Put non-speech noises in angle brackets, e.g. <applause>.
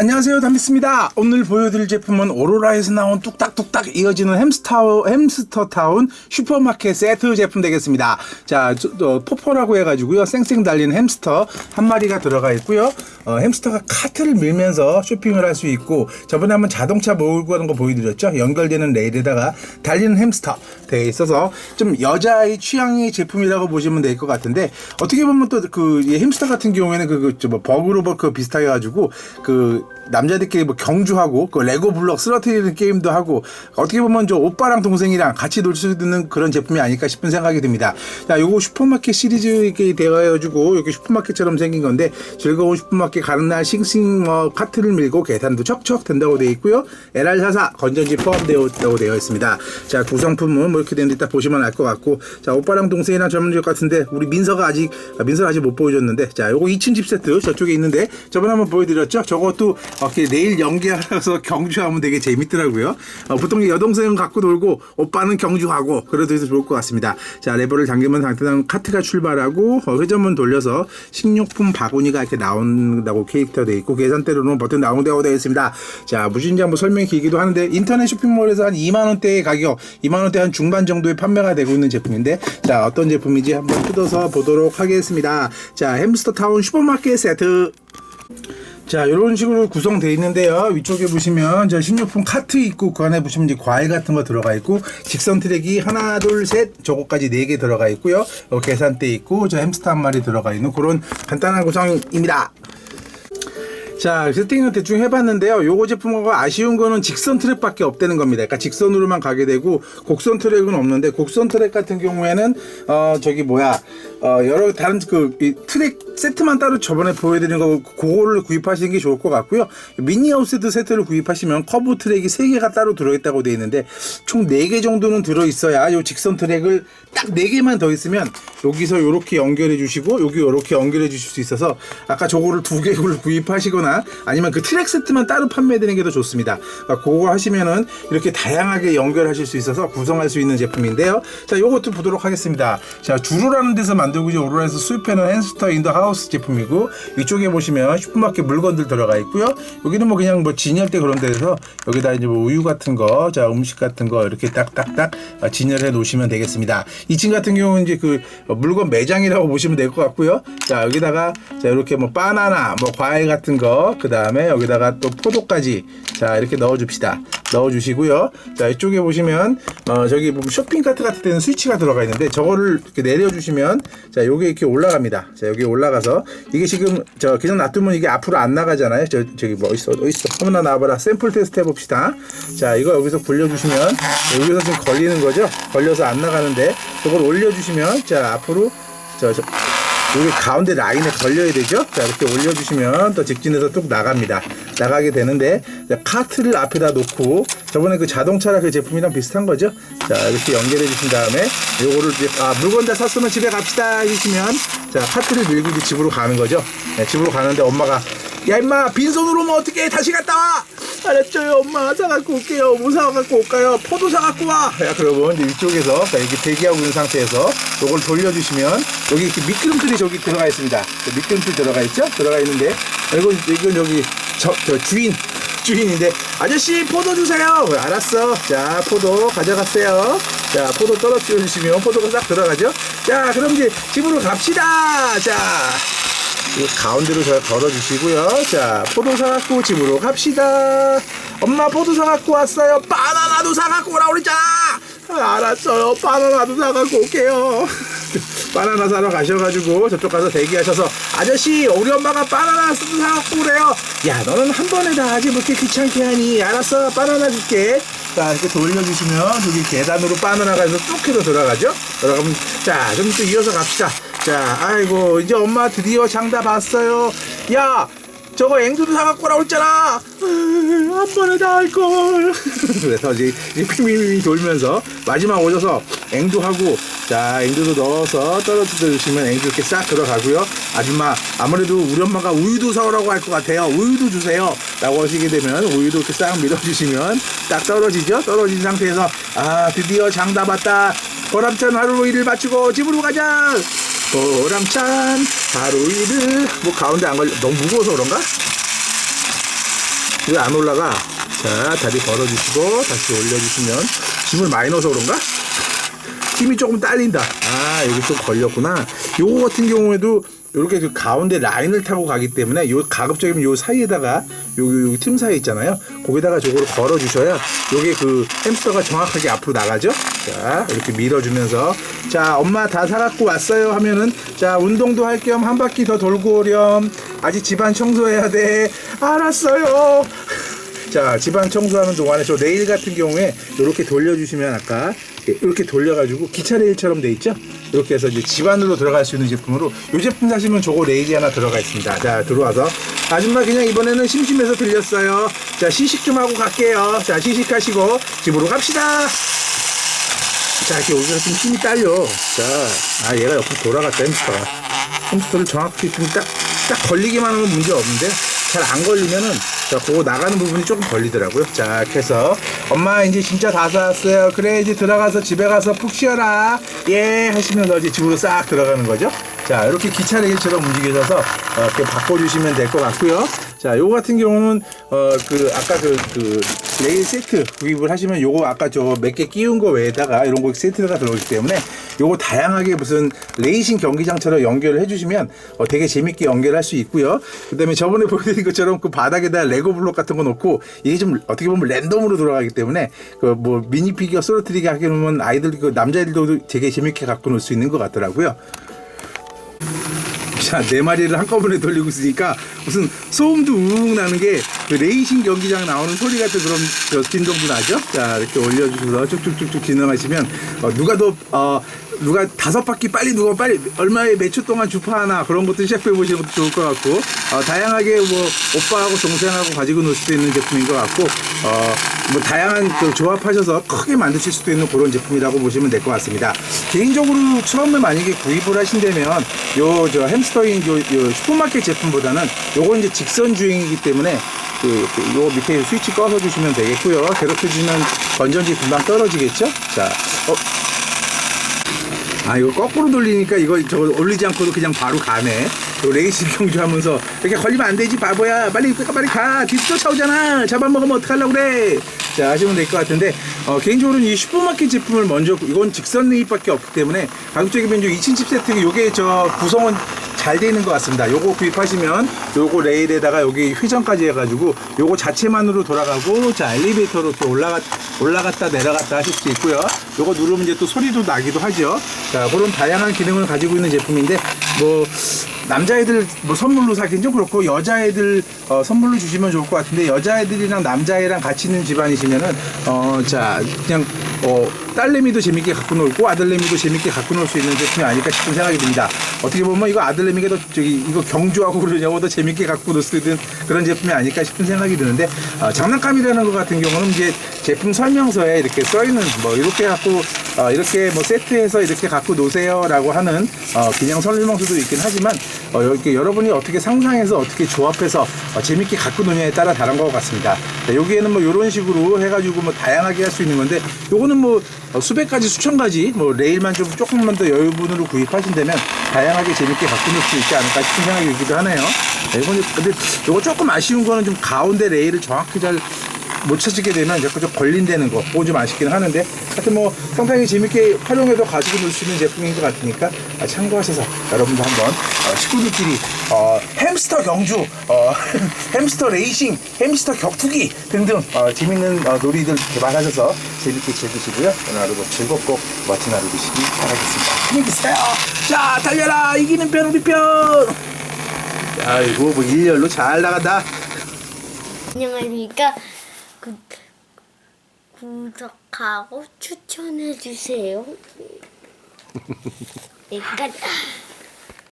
안녕하세요. 담비스입니다. 오늘 보여드릴 제품은 오로라에서 나온 뚝딱뚝딱 이어지는 햄스터, 햄스터타운 슈퍼마켓 세트 제품 되겠습니다. 자 저, 저, 포포라고 해가지고요. 쌩쌩 달리는 햄스터 한 마리가 들어가 있고요. 어, 햄스터가 카트를 밀면서 쇼핑을 할 수 있고 저번에 한번 자동차 몰고 가는 거 보여드렸죠? 연결되는 레일에다가 달리는 햄스터 되어 있어서 좀 여자의 취향의 제품이라고 보시면 될 것 같은데 어떻게 보면 또 그 햄스터 같은 경우에는 그, 그, 저 뭐, 버그로버 그 비슷하게 해가지고 그 남자들끼리 뭐 경주하고 그 레고 블럭 쓰러트리는 게임도 하고 어떻게 보면 저 오빠랑 동생이랑 같이 놀 수 있는 그런 제품이 아닐까 싶은 생각이 듭니다. 자, 요거 슈퍼마켓 시리즈 이렇게 되어가지고 이렇게 슈퍼마켓처럼 생긴 건데 즐거운 슈퍼마켓 가는 날 싱싱 뭐 카트를 밀고 계산도 척척 된다고 되어 있고요. LR44 건전지 포함되어 되어 있습니다. 자, 구성품은 뭐 이렇게 되는데 이따 보시면 알 것 같고 자, 오빠랑 동생이랑 젊은 것 같은데 우리 민서가 아직 민서가 아직 못 보여줬는데 자, 요거 2층 집 세트 저쪽에 있는데 저번에 한번 보여드렸죠. 저것도 이렇게 내일 연기하면서 경주하면 되게 재밌더라고요. 어, 보통 여동생은 갖고 놀고 오빠는 경주하고 그래도 해서 좋을 것 같습니다. 자 레버를 당기면 당기면 카트가 출발하고 어, 회전문 돌려서 식료품 바구니가 이렇게 나온다고 캐릭터 돼 있고 계산대로는 버튼 나온다고 되어 있습니다. 자 무진장 뭐 설명이 길기도 하는데 인터넷 쇼핑몰에서 한 2만 원대의 가격, 2만 원대 한 중반 정도의 판매가 되고 있는 제품인데 자 어떤 제품인지 한번 뜯어서 보도록 하겠습니다. 자 햄스터 타운 슈퍼마켓 세트. 자, 이런 식으로 구성되어 있는데요. 위쪽에 보시면 저 식료품 카트 있고 그 안에 보시면 이제 과일 같은 거 들어가 있고 직선 트랙이 하나, 둘, 셋 저거까지 네 개 들어가 있고요. 어, 계산대 있고 저 햄스터 한 마리 들어가 있는 그런 간단한 구성입니다. 자, 세팅은 대충 해봤는데요. 요거 제품하고 아쉬운 거는 직선 트랙밖에 없다는 겁니다. 그러니까 직선으로만 가게 되고 곡선 트랙은 없는데 곡선 트랙 같은 경우에는 어 저기 뭐야 어 여러 다른 그이 트랙 세트만 따로 저번에 보여드린 거 그거를 구입하시는 게 좋을 것 같고요. 미니 아웃세트 세트를 구입하시면 커브 트랙이 3개가 따로 들어있다고 되어 있는데 총 4개 정도는 들어있어야 요 직선 트랙을 딱 4개만 더 있으면 여기서 이렇게 연결해 주시고 여기 이렇게 연결해 주실 수 있어서 아까 저거를 두 개를 구입하시거나 아니면 그 트랙 세트만 따로 판매되는 게 더 좋습니다. 그러니까 그거 하시면은 이렇게 다양하게 연결하실 수 있어서 구성할 수 있는 제품인데요. 자, 요것도 보도록 하겠습니다. 자, 주로라는 데서 만들고 있는 오로라에서 수입해놓은 햄스터 인더 하우스 제품이고 위쪽에 보시면 슈퍼마켓 물건들 들어가 있고요. 여기는 뭐 그냥 뭐 진열대 그런 데서 여기다 이제 뭐 우유 같은 거, 자 음식 같은 거 이렇게 딱딱딱 진열해 놓으시면 되겠습니다. 2층 같은 경우는 이제 그 물건 매장이라고 보시면 될 것 같고요. 자 여기다가 자 이렇게 뭐 바나나, 뭐 과일 같은 거, 그 다음에 여기다가 또 포도까지 자 이렇게 넣어줍시다. 넣어주시고요. 자 이쪽에 보시면 어 저기 보면 쇼핑 카트 같은 데는 스위치가 들어가 있는데 저거를 이렇게 내려주시면 자 요게 이렇게 올라갑니다. 자 여기 올라가서 이게 지금 저 그냥 놔두면 이게 앞으로 안 나가잖아요. 저 저기 뭐 있어 어디 있어 한번 나와봐라 샘플 테스트 해봅시다. 자 이거 여기서 굴려주시면 여기서 지금 걸리는 거죠. 걸려서 안 나가는데 저걸 올려주시면 자 앞으로 저, 저 여기 가운데 라인에 걸려야 되죠? 자, 이렇게 올려주시면 또 직진해서 뚝 나갑니다. 나가게 되는데, 자, 카트를 앞에다 놓고, 저번에 그 자동차라 그 제품이랑 비슷한 거죠? 자, 이렇게 연결해 주신 다음에, 요거를 이제, 아, 물건 다 샀으면 집에 갑시다 해주시면, 자, 카트를 밀고 이제 집으로 가는 거죠? 네, 집으로 가는데 엄마가, 야, 임마, 빈손으로 오면 어떻게 다시 갔다 와! 알았죠요, 엄마. 사갖고 올게요. 뭐 사갖고 올까요? 포도 사갖고 와! 야, 그러면 이제 이쪽에서, 자, 이렇게 대기하고 있는 상태에서, 요걸 돌려주시면, 여기 이렇게 미끄럼틀이 저기 들어가 있습니다. 저 미끄럼틀 들어가 있죠? 들어가 있는데, 이건, 이건 여기, 저, 저 주인, 주인인데, 아저씨, 포도 주세요! 어, 알았어. 자, 포도 가져갔어요. 자, 포도 떨어뜨려 주시면 포도가 싹 들어가죠? 자, 그럼 이제 집으로 갑시다! 자, 이 가운데로 저 걸어주시고요. 자, 포도 사갖고 집으로 갑시다. 엄마 포도 사갖고 왔어요. 바나나도 사갖고 오라고 그랬잖아. 아, 알았어요. 바나나도 사갖고 올게요. <laughs> 바나나 사러 가셔가지고 저쪽 가서 대기하셔서 아저씨 우리 엄마가 바나나 사갖고 오래요. 야 너는 한 번에 다 하지 뭐 이렇게 귀찮게 하니 알았어 바나나 줄게. 자 이렇게 돌려주시면 여기 계단으로 바나나가 해서 쭉 해서 들어가죠. 들어가면 자 좀 또 이어서 갑시다. 자, 아이고, 이제 엄마 드디어 장다 봤어요. 야, 저거 앵두도 사갖고 오라고 했잖아. 으, 한 번에 다 할걸. <laughs> 그래서 이제 피미미 돌면서 마지막 오셔서 앵두하고, 자, 앵두도 넣어서 떨어뜨려 주시면 앵두 이렇게 싹 들어가고요. 아줌마, 아무래도 우리 엄마가 우유도 사오라고 할 것 같아요. 우유도 주세요. 라고 하시게 되면 우유도 이렇게 싹 밀어주시면 딱 떨어지죠? 떨어진 상태에서, 아, 드디어 장 다 봤다. 보람찬 하루 일을 마치고 집으로 가자. 보람찬 하루 일을 뭐 가운데 안 걸려 너무 무거워서 그런가? 이거 안 올라가. 자, 다리 걸어주시고 다시 올려주시면 짐을 많이 넣어서 그런가? 힘이 조금 딸린다. 아, 여기 좀 걸렸구나. 요거 같은 경우에도 이렇게 그 가운데 라인을 타고 가기 때문에 요 가급적이면 요 사이에다가 여기, 틈 사이 있잖아요. 거기다가 저거를 걸어 주셔야 요게 그 햄스터가 정확하게 앞으로 나가죠. 자, 이렇게 밀어 주면서 자, 엄마 다 사갖고 왔어요 하면은 자, 운동도 할 겸 한 바퀴 더 돌고 오렴. 아직 집안 청소해야 돼. 알았어요. 자, 집안 청소하는 동안에 저 레일 같은 경우에 이렇게 돌려주시면 아까 이렇게 돌려가지고 기차 레일처럼 돼 있죠? 이렇게 해서 이제 집 안으로 들어갈 수 있는 제품으로 이 제품 사시면 저거 레일이 하나 들어가 있습니다. 자, 들어와서 아줌마 그냥 이번에는 심심해서 들렸어요. 자, 시식 좀 하고 갈게요. 자, 시식하시고 집으로 갑시다. 자, 이렇게 여기가 좀 힘이 딸려. 자, 아, 얘가 옆으로 돌아갔다, 햄스터가. 햄스터를 정확히 좀 딱, 딱 걸리기만 하면 문제 없는데, 잘 안 걸리면은, 자, 그거 나가는 부분이 조금 걸리더라고요. 자, 이렇게 해서, 엄마, 이제 진짜 다 사왔어요. 그래, 이제 들어가서 집에 가서 푹 쉬어라. 예, 하시면서 이제 집으로 싹 들어가는 거죠. 자, 이렇게 기차 레일처럼 움직여져서, 어, 이렇게 바꿔주시면 될 것 같고요. 자, 요거 같은 경우는, 어, 그, 아까 그, 그, 레일 세트 구입을 하시면 요거 아까 저 몇 개 끼운 거 외에다가 이런 거 세트가 들어오기 때문에 요거 다양하게 무슨 레이싱 경기장처럼 연결을 해주시면 어, 되게 재밌게 연결할 수 있고요. 그 다음에 저번에 <laughs> 보여드린 것처럼 그 바닥에다 레고 블록 같은 거 놓고 이게 좀 어떻게 보면 랜덤으로 돌아가기 때문에 그 뭐 미니 피규어 소로트리기 하게 되면 아이들 그 남자애들도 되게 재밌게 갖고 놀 수 있는 것 같더라고요. 자, 네 마리를 한꺼번에 돌리고 있으니까 무슨 소음도 우웅 나는 게 그 레이싱 경기장 나오는 소리 같은 그런 저 진동도 나죠? 자, 이렇게 올려주셔서 쭉쭉쭉쭉 진행하시면 어, 누가 더, 어, 누가 다섯 바퀴 빨리 누가 빨리 얼마에 몇 초 동안 주파하나 그런 것도 시작해 보시는 것도 좋을 것 같고 어, 다양하게 뭐 오빠하고 동생하고 가지고 놀 수도 있는 제품인 것 같고 어, 뭐 다양한 그 조합하셔서 크게 만드실 수도 있는 그런 제품이라고 보시면 될 것 같습니다. 개인적으로 처음에 만약에 구입을 하신다면 요 저 햄스터인 요, 요 슈퍼마켓 제품보다는 요거 이제 직선 주행이기 때문에 그, 그, 요 밑에 스위치 꺼서 주시면 되겠고요. 괴롭혀 주면 건전지 금방 떨어지겠죠? 자, 어, 아 이거 거꾸로 돌리니까 이거 저거 올리지 않고도 그냥 바로 가네. 요 레이싱 경주하면서 이렇게 걸리면 안 되지 바보야. 빨리 빨리 가. 뒤 쫓아오잖아. 잡아먹으면 어떡하려고 그래. 자 하시면 될 것 같은데 어, 개인적으로는 이 슈퍼마켓 제품을 먼저 이건 직선 레이밖에 없기 때문에 가급적이면 2층 칩 세트 요게 저 구성은 잘 되어 있는 것 같습니다. 요거 구입하시면 요거 레일에다가 여기 회전까지 해가지고 요거 자체만으로 돌아가고 자 엘리베이터로 이렇게 올라갔 올라갔다 내려갔다 하실 수 있고요. 요거 누르면 이제 또 소리도 나기도 하죠. 자 그런 다양한 기능을 가지고 있는 제품인데 뭐 남자애들 뭐 선물로 사긴 좀 그렇고 여자애들 어, 선물로 주시면 좋을 것 같은데 여자애들이랑 남자애랑 같이 있는 집안이시면은 어 자 그냥 어 딸내미도 재밌게 갖고 놀고 아들내미도 재밌게 갖고 놀 수 있는 제품이 아닐까 싶은 생각이 듭니다. 어떻게 보면 이거 아들내미가 더 저기 이거 경주하고 그러냐고 더 재밌게 갖고 놀 수 있는 그런 제품이 아닐까 싶은 생각이 드는데 어, 장난감이라는 것 같은 경우는 이제 제품 설명서에 이렇게 써 있는 뭐 이렇게 갖고 어, 이렇게 뭐 세트해서 이렇게 갖고 노세요라고 하는 어, 그냥 설명서도 있긴 하지만 어, 이렇게 여러분이 어떻게 상상해서 어떻게 조합해서 어, 재밌게 갖고 노냐에 따라 다른 것 같습니다. 자, 여기에는 뭐 이런 식으로 해가지고 뭐 다양하게 할 수 있는 건데 요거는 뭐 어, 수백 가지 수천 가지 뭐 레일만 좀 조금만 더 여유분으로 구입하신다면 다양하게 재밌게 갖고 놀 수 있지 않을까 싶은 생각이 들기도 하네요. 네, 이건 근데 요거 조금 아쉬운 거는 좀 가운데 레일을 정확히 잘 못 찾게 되면 자꾸 좀 걸린다는 거 그거 좀 아쉽긴 하는데 하여튼 뭐 상당히 재밌게 활용해서 가지고 놀 수 있는 제품인 것 같으니까 아, 참고하셔서 여러분도 한번 어, 식구들끼리 어, 햄스터 경주 어, <laughs> 햄스터 레이싱 햄스터 격투기 등등 어, 재밌는 어, 놀이들 개발하셔서 재밌게 즐기시고요. 오늘 하루도 즐겁고 멋진 하루 되시기 바라겠습니다. 안녕히 계세요. 자 달려라. 이기는 편 우리 편. 아이고 뭐 일렬로 잘 나간다. 안녕하십니까. 구, 구독하고 추천해주세요. 일단 <laughs>